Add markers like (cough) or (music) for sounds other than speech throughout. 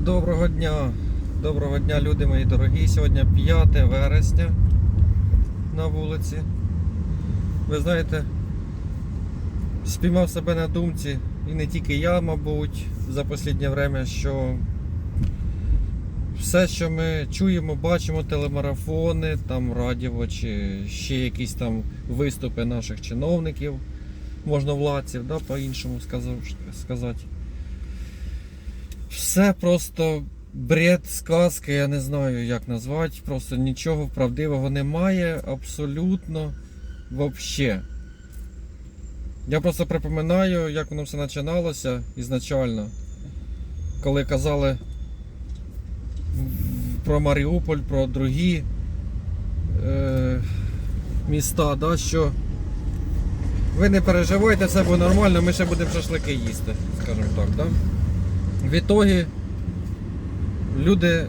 Доброго дня, доброго дня, люди мої дорогі. Сьогодні 5 вересня на вулиці. Ви знаєте, спіймав себе на думці, і не тільки я, мабуть, за останнє время, що все, що ми чуємо, бачимо, телемарафони, там радіо чи ще якісь там виступи наших чиновників, можновладців, да, по-іншому сказати. Все просто бред, сказки, я не знаю, як назвати. Просто нічого правдивого немає, абсолютно вообще. Я просто припоминаю, як воно все починалося ізначально, коли казали про Маріуполь, про другі е, міста, да, що ви не переживайте, все буде нормально, ми ще будемо шашлики їсти, скажімо так, да? В ітогі люди,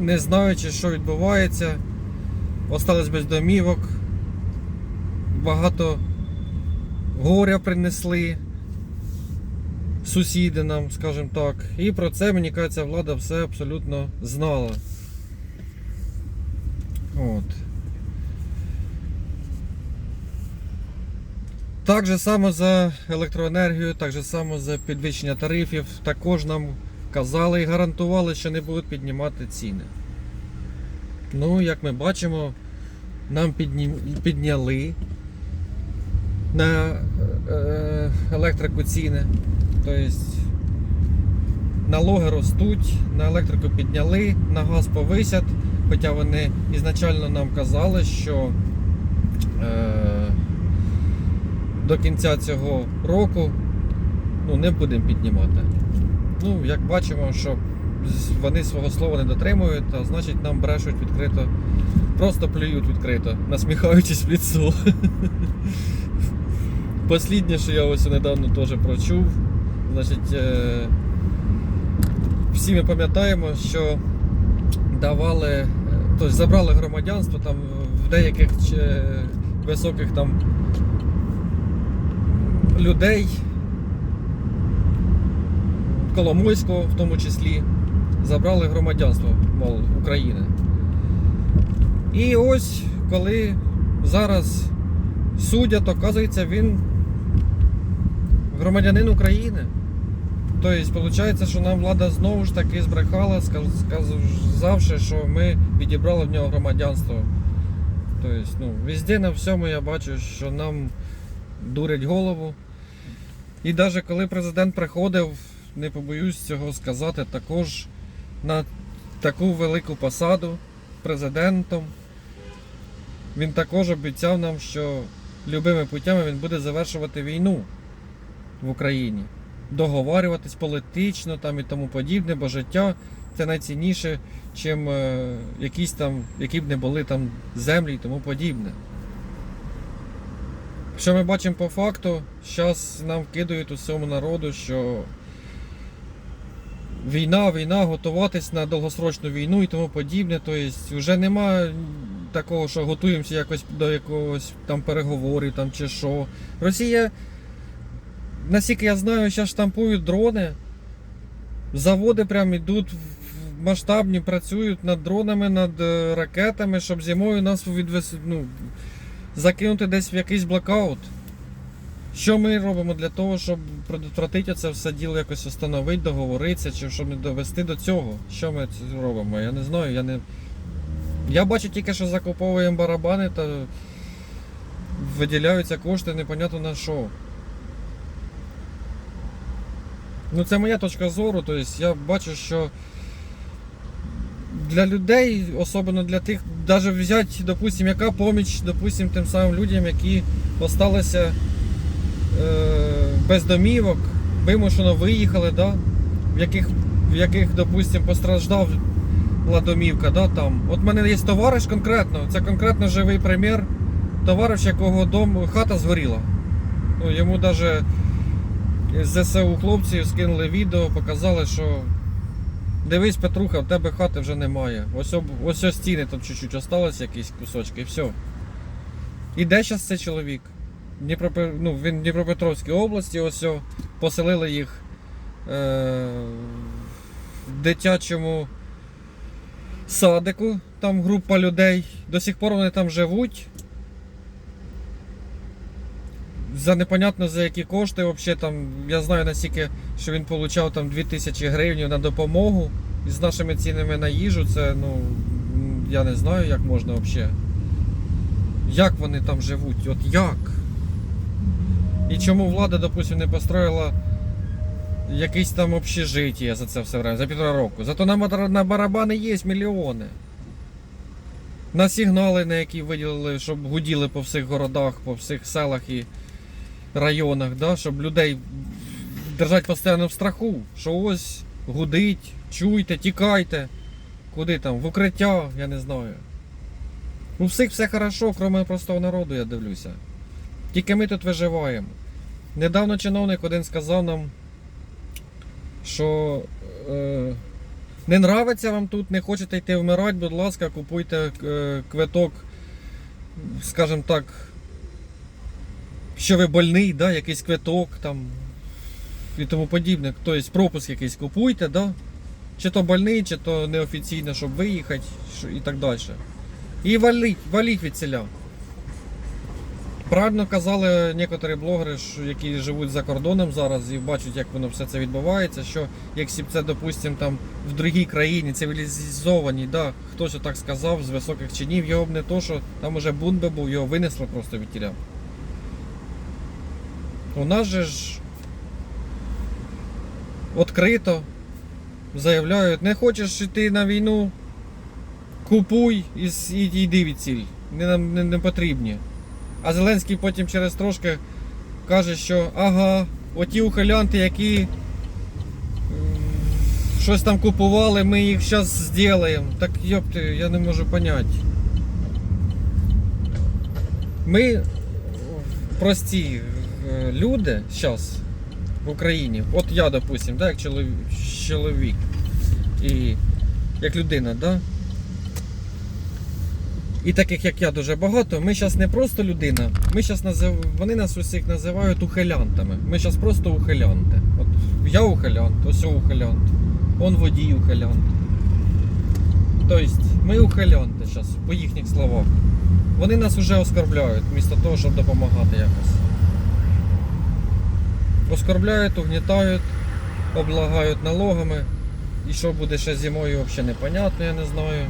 не знаючи, що відбувається, остались без домівок, багато горя принесли сусіди нам, скажімо так. І про це, мені кажеться, влада все абсолютно знала. От. Так же само за електроенергію, так же само за підвищення тарифів. Також нам казали і гарантували, що не будуть піднімати ціни. Ну, як ми бачимо, нам підняли на е, електрику ціни. Тобто налоги ростуть, на електрику підняли, на газ повисять. Хоча вони ізначально нам казали, що е, до кінця цього року ну, не будемо піднімати. Ну, як бачимо, що вони свого слова не дотримують, а значить нам брешуть відкрито, просто плюють відкрито, насміхаючись в ліцо. (laughs) Посліднє, що я ось недавно теж прочув, значить, е, всі ми пам'ятаємо, що давали, тобто забрали громадянство там в деяких е, високих там людей, Коломойського в тому числі, забрали громадянство мол, України. І ось коли зараз судять, оказується, він громадянин України. Тобто, виходить, що нам влада знову ж таки збрехала, сказавши, що ми відібрали в нього громадянство. Тобто, ну, везде на всьому я бачу, що нам дурять голову. І навіть коли президент приходив, не побоюсь цього сказати, також на таку велику посаду президентом, він також обіцяв нам, що любими путями він буде завершувати війну в Україні, договарюватись політично там і тому подібне, бо життя це найцінніше, чим е, якісь там, які б не були там землі і тому подібне. Що ми бачимо по факту, зараз нам вкидають усьому народу, що війна, війна, готуватись на довгосрочну війну і тому подібне. Тобто вже нема такого, що готуємося якось до якогось там переговорів там чи що. Росія, наскільки я знаю, зараз штампують дрони. Заводи прям йдуть масштабні, працюють над дронами, над е, ракетами, щоб зимою нас відвес... ну, закинути десь в якийсь блокаут. Що ми робимо для того, щоб предотвратити це все діло якось встановити, договоритися, чи щоб не довести до цього? Що ми робимо? Я не знаю. Я не. Я бачу тільки, що закуповуємо барабани та виділяються кошти непонятно на що. Ну, це моя точка зору. Тобто я бачу, що для людей, особливо для тих, навіть взяти, допустим, яка поміч, допустим, тим самим людям, які осталися е, без домівок, вимушено виїхали, да? в яких, в яких, допустим, постраждав домівка, да, там. От в мене є товариш конкретно, це конкретно живий примір. Товариш, якого дом, хата згоріла. Ну, йому навіть ЗСУ хлопці скинули відео, показали, що дивись, Петруха, в тебе хати вже немає. Ось ось ось стіни там чуть-чуть осталось, якісь кусочки, і все. І де зараз цей чоловік? Дніпропе... ну, він в Дніпропетровській області, ось о, поселили їх е... дитячому садику, там група людей. До сих пор вони там живуть. За непонятно за які кошти. Взагалі там, я знаю настільки, що він отримав там 2000 гривень на допомогу. І з нашими цінами на їжу, це ну я не знаю, як можна взагалі. Як вони там живуть? От як? І чому влада, допустим, не построїла якийсь там общежиття за це все время, за півтора року. Зато на, на барабани є мільйони. На сигнали, на які виділили, щоб гуділи по всіх городах, по всіх селах і районах, да? щоб людей держати постійно в страху, що ось гудить, чуйте, тікайте. Куди там? В укриття, я не знаю. У всіх все хорошо, крім простого народу, я дивлюся. Тільки ми тут виживаємо. Недавно чиновник один сказав нам, що е, не нравиться вам тут, не хочете йти вмирати, будь ласка, купуйте е, квиток, скажімо так, що ви больний, да, якийсь квиток там і тому подібне. Тобто пропуск якийсь купуйте, да? чи то больний, чи то неофіційно, щоб виїхати і так далі. І валіть, валіть від селя. Правильно казали некоторі блогери, які живуть за кордоном зараз і бачать, як воно все це відбувається. Що якщо це, допустимо, там в другій країні цивілізованій, да, хтось отак сказав з високих чинів, його б не то, що там уже бунт би був, його винесло просто від тіля. У нас же ж відкрито заявляють, не хочеш йти на війну, купуй і, і йди від. Не, нам не, не потрібні. А Зеленський потім через трошки каже, що ага, оті ухилянти, які щось там купували, ми їх зараз зробимо. Так йопти, я не можу поняти. Ми прості е, люди зараз в Україні, от я, допустим, да, як чоловік, і як людина, да? І таких як я дуже багато, ми зараз не просто людина, ми зараз назив... вони нас усіх називають ухилянтами. Ми зараз просто ухилянти. От я ухилянт, ось ухилянт, он водій ухилянт. Тобто ми ухилянти зараз, по їхніх словах. Вони нас вже оскорбляють, вмісто того, щоб допомагати якось. Оскорбляють, угнітають, облагають налогами. І що буде ще зимою, взагалі непонятно, я не знаю.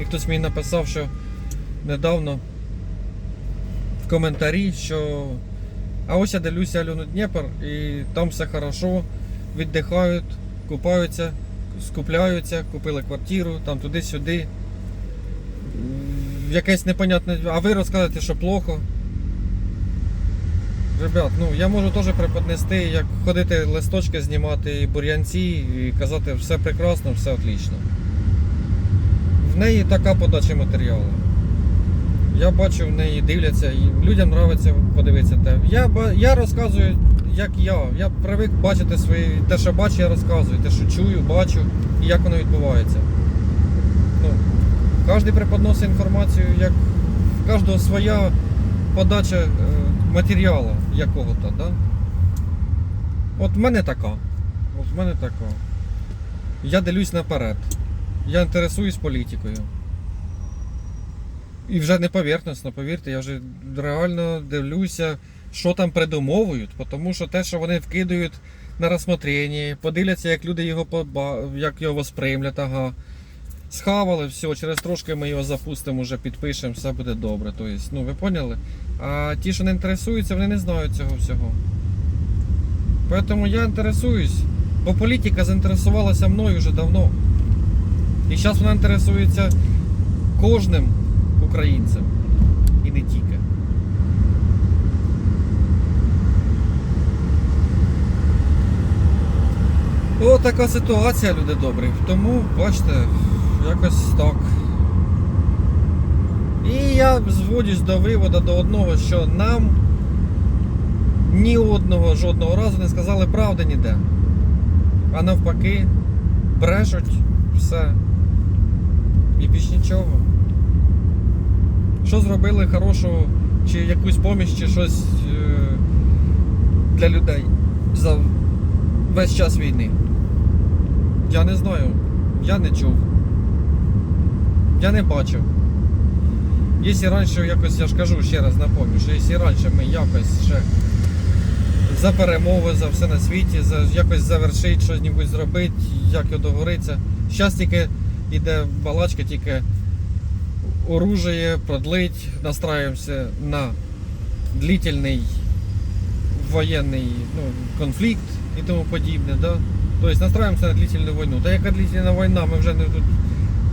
І хтось мені написав, що недавно в коментарі, що а ось я дивлюся Альону Дніпр і там все хорошо, віддихають, купаються, скупляються, купили квартиру, там туди-сюди. Якесь непонятне. А ви розказуєте, що плохо. Ребят, ну я можу теж преподнести, як ходити листочки знімати і бур'янці і казати все прекрасно, все отлично. В неї така подача матеріалу. Я бачу, в неї дивляться, і людям подобається подивитися те. Я, я розказую, як я. Я привик бачити свої. Те, що бачу, я розказую, те, що чую, бачу і як воно відбувається. Ну, кожен преподносить інформацію, як в кожного своя подача е, матеріалу якого-то, да? От в мене така. От в мене така. Я дивлюсь наперед. Я інтересуюсь політикою. І вже не поверхностно, повірте, я вже реально дивлюся, що там придумовують, тому що те, що вони вкидають на розсмотрення, подивляться, як люди його як його восприймлять, ага. Схавали, все, через трошки ми його запустимо, вже підпишемо, все буде добре. Тобто, ну ви поняли? А ті, що не інтересуються, вони не знають цього всього. Тому я інтересуюсь, бо політика заінтересувалася мною вже давно. І зараз вона інтересується кожним українцем. І не тільки. О, така ситуація, люди добрі. Тому, бачите, якось так. І я зводюсь до виводу до одного, що нам ні одного жодного разу не сказали правди ніде. А навпаки, брешуть все. І більш нічого. Що зробили хорошого, чи якусь поміч, чи щось е, для людей за весь час війни? Я не знаю. я не чув. Я не бачив. Якщо раніше якось, я ж кажу ще раз напомню, що якщо раніше ми якось ще за перемови, за все на світі, за якось завершити, щось небудь зробити, як його договориться. Зараз тільки йде балачка, тільки оружие продлить, настраємося на длительний воєнний ну, конфлікт і тому подібне. Да? Тобто настраємося на длительну війну. Та яка длительна війна, ми вже не тут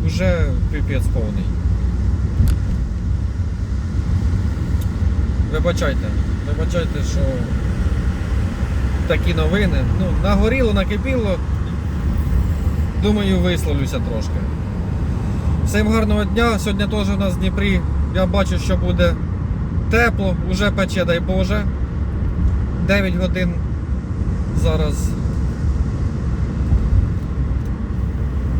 вже піпець повний. Вибачайте, вибачайте, що такі новини. Ну, нагоріло, накипіло. Думаю, висловлюся трошки. Всім гарного дня. Сьогодні теж у нас в Дніпрі. Я бачу, що буде тепло, уже пече, дай Боже. 9 годин зараз.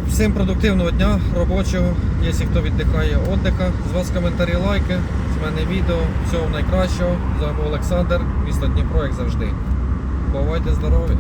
Всім продуктивного дня, робочого. Якщо хто віддихає, отдиха. З вас коментарі, лайки, з мене відео. Всього найкращого. З вами Олександр, місто Дніпро, як завжди. Бувайте здорові!